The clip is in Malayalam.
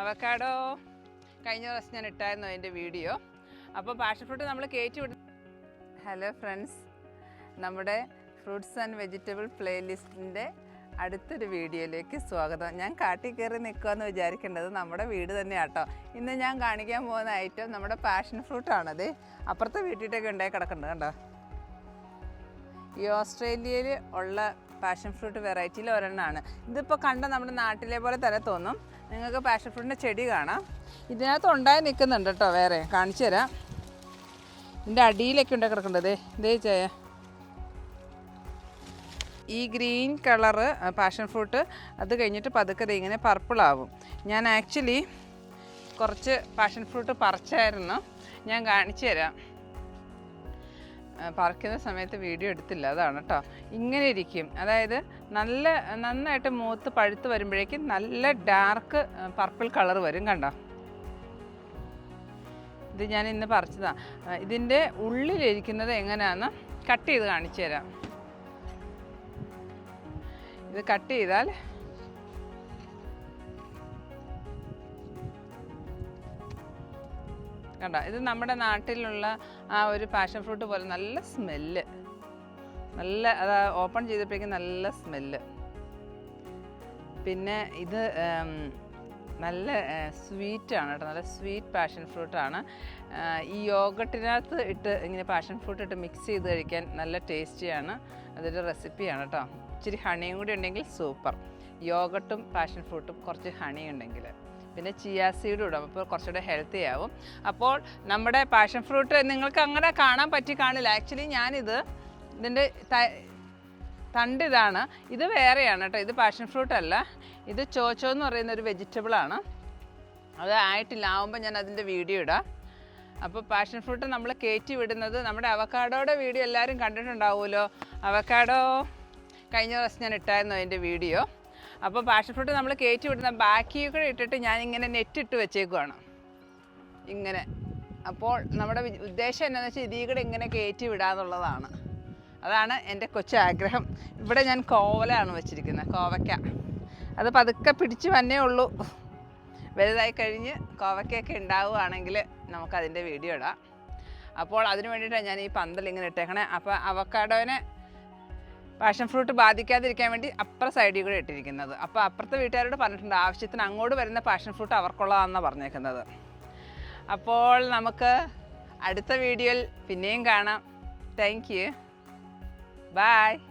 അവക്കാഡോ കഴിഞ്ഞ ദിവസം ഞാൻ ഇട്ടായിരുന്നു അതിന്റെ വീഡിയോ. അപ്പോൾ പാഷൻ ഫ്രൂട്ട് നമ്മൾ കയറ്റി വിട ഹലോ ഫ്രണ്ട്സ്. നമ്മുടെ ഫ്രൂട്ട്സ് ആൻഡ് വെജിറ്റബിൾ പ്ലേലിസ്റ്റിന്റെ അടുത്തൊരു വീഡിയോയിലേക്ക് സ്വാഗതം. ഞാൻ കാട്ടി കയറി നിൽക്കുമെന്ന് വിചാരിക്കേണ്ടത് നമ്മുടെ വീട് തന്നെയാട്ടോ. ഇന്ന് ഞാൻ കാണിക്കാൻ പോകുന്ന ഐറ്റം നമ്മുടെ പാഷൻ ഫ്രൂട്ടാണത് അപ്പുറത്തെ വീട്ടിലൊക്കെ ഉണ്ടായി കിടക്കുന്നുണ്ട് കണ്ടോ? ഈ ഓസ്ട്രേലിയയിൽ ഉള്ള പാഷൻ ഫ്രൂട്ട് വെറൈറ്റിയിൽ ഒരെണ്ണമാണ് ഇതിപ്പോൾ കണ്ട നമ്മുടെ നാട്ടിലെ പോലെ തന്നെ തോന്നും. നിങ്ങൾക്ക് പാഷൻ ഫ്രൂട്ടിന്റെ ചെടി കാണാം. ഇതിനകത്ത് ഉണ്ടായി നിൽക്കുന്നുണ്ട് കേട്ടോ വേറെ. കാണിച്ചു തരാം. ഇതിന്റെ അടിയിലൊക്കെ ഉണ്ട് കിടക്കേണ്ടത് ഇതേ ചായ ഈ ഗ്രീൻ കളറ് പാഷൻ ഫ്രൂട്ട് അത് കഴിഞ്ഞിട്ട് പതുക്കെ ഇങ്ങനെ പർപ്പിളാവും ഞാൻ ആക്ച്വലി കുറച്ച് പാഷൻ ഫ്രൂട്ട് പറിച്ചായിരുന്നു. ഞാൻ കാണിച്ചു തരാം. പറിക്കുന്ന സമയത്ത് വീഡിയോ എടുത്തില്ല. അതാണ് കേട്ടോ ഇങ്ങനെ ഇരിക്കും. അതായത് നല്ല നന്നായിട്ട് മൂത്ത് പഴുത്ത് വരുമ്പോഴേക്കും നല്ല ഡാർക്ക് പർപ്പിൾ കളർ വരും കണ്ടോ? ഇത് ഞാൻ ഇന്ന് പറിച്ചതാ. ആ, ഇതിന്റെ ഉള്ളിലിരിക്കുന്നത് എങ്ങനെയാണെന്ന് കട്ട് ചെയ്ത് കാണിച്ചു തരാം. ഇത് കട്ട് ചെയ്താൽ കണ്ടോ? ഇത് നമ്മുടെ നാട്ടിലുള്ള ആ ഒരു പാഷൻ ഫ്രൂട്ട് പോലെ നല്ല സ്മെല്ല് നല്ല അത് ഓപ്പൺ ചെയ്തപ്പോഴേക്കും നല്ല സ്മെല്ല് പിന്നെ ഇത് നല്ല നല്ല ആണ് കേട്ടോ. നല്ല സ്വീറ്റ് പാഷൻ ഫ്രൂട്ടാണ് ഈ യോഗട്ടിനകത്ത് ഇട്ട് ഇങ്ങനെ പാഷൻ ഫ്രൂട്ട് ഇട്ട് മിക്സ് ചെയ്ത് കഴിക്കാൻ നല്ല ടേസ്റ്റിയാണ് അതൊരു റെസിപ്പിയാണ് കേട്ടോ. ഇച്ചിരി ഹണിയും കൂടി ഉണ്ടെങ്കിൽ സൂപ്പർ യോഗട്ടും പാഷൻ ഫ്രൂട്ടും കുറച്ച് ഹണി ഉണ്ടെങ്കിൽ. പിന്നെ ചിയാ സീഡ് ഇടും. അപ്പോൾ കുറച്ചുകൂടെ ഹെൽത്തി ആവും. അപ്പോൾ നമ്മുടെ പാഷൻ ഫ്രൂട്ട് നിങ്ങൾക്ക് അങ്ങനെ കാണാൻ പറ്റി കാണില്ല. ആക്ച്വലി ഞാനിത് ഇതിന്റെ തണ്ട് ഇതാണ്. ഇത് വേറെയാണ് കേട്ടോ. ഇത് പാഷൻ ഫ്രൂട്ട് അല്ല. ഇത് ചോച്ചോ എന്ന് പറയുന്ന ഒരു വെജിറ്റബിൾ ആണ്. അത് ആയിട്ടില്ല. ആവുമ്പോൾ ഞാൻ അതിന്റെ വീഡിയോ ഇടാം. അപ്പോൾ പാഷൻ ഫ്രൂട്ട് നമ്മൾ കയറ്റി വിടുന്നത് നമ്മുടെ അവക്കാഡോയുടെ വീഡിയോ എല്ലാവരും കണ്ടിട്ടുണ്ടാവുമല്ലോ. അവക്കാഡോ കഴിഞ്ഞ ദിവസം ഞാൻ ഇട്ടായിരുന്നു അതിന്റെ വീഡിയോ അപ്പോൾ പാഷൻ ഫ്രൂട്ട് നമ്മൾ കയറ്റി വിടുന്ന ബാക്കി കൂടെ ഇട്ടിട്ട് ഞാൻ നെറ്റ് ഇട്ട് വെച്ചേക്കുവാണ്. ഇങ്ങനെ. അപ്പോൾ നമ്മുടെ ഉദ്ദേശം എന്താണെന്ന് വെച്ചാൽ ഇതിൽ കൂടെ ഇങ്ങനെ കയറ്റി വിടാന്നുള്ളതാണ്. അതാണ് എന്റെ കൊച്ചാഗ്രഹം ഇവിടെ ഞാൻ കോവലാണ് വെച്ചിരിക്കുന്നത് കോവയ്ക്ക. അത് പതുക്കെ പിടിച്ച് വന്നേ ഉള്ളൂ. വലുതായി കഴിഞ്ഞ് കോവയ്ക്കൊക്കെ ഉണ്ടാവുകയാണെങ്കിൽ നമുക്കതിന്റെ വീഡിയോ ഇടാം. അപ്പോൾ അതിന് വേണ്ടിയിട്ടാണ് ഞാൻ ഈ പന്തൽ ഇങ്ങനെ ഇട്ടേക്കണേ. അപ്പോൾ അവക്കാഡോനെ പാഷൻ ഫ്രൂട്ട് ബാധിക്കാതിരിക്കാൻ വേണ്ടി അപ്പുറ സൈഡിൽ കൂടെ ഇട്ടിരിക്കുന്നത്. അപ്പോൾ അപ്പുറത്തെ വീട്ടുകാരോട് പറഞ്ഞിട്ടുണ്ട് ആവശ്യത്തിന് അങ്ങോട്ട് വരുന്ന പാഷൻ ഫ്രൂട്ട് അവർക്കുള്ളതാണെന്നാണ് പറഞ്ഞേക്കുന്നത്. അപ്പോൾ നമുക്ക് അടുത്ത വീഡിയോയിൽ പിന്നെയും കാണാം. Thank you Bye.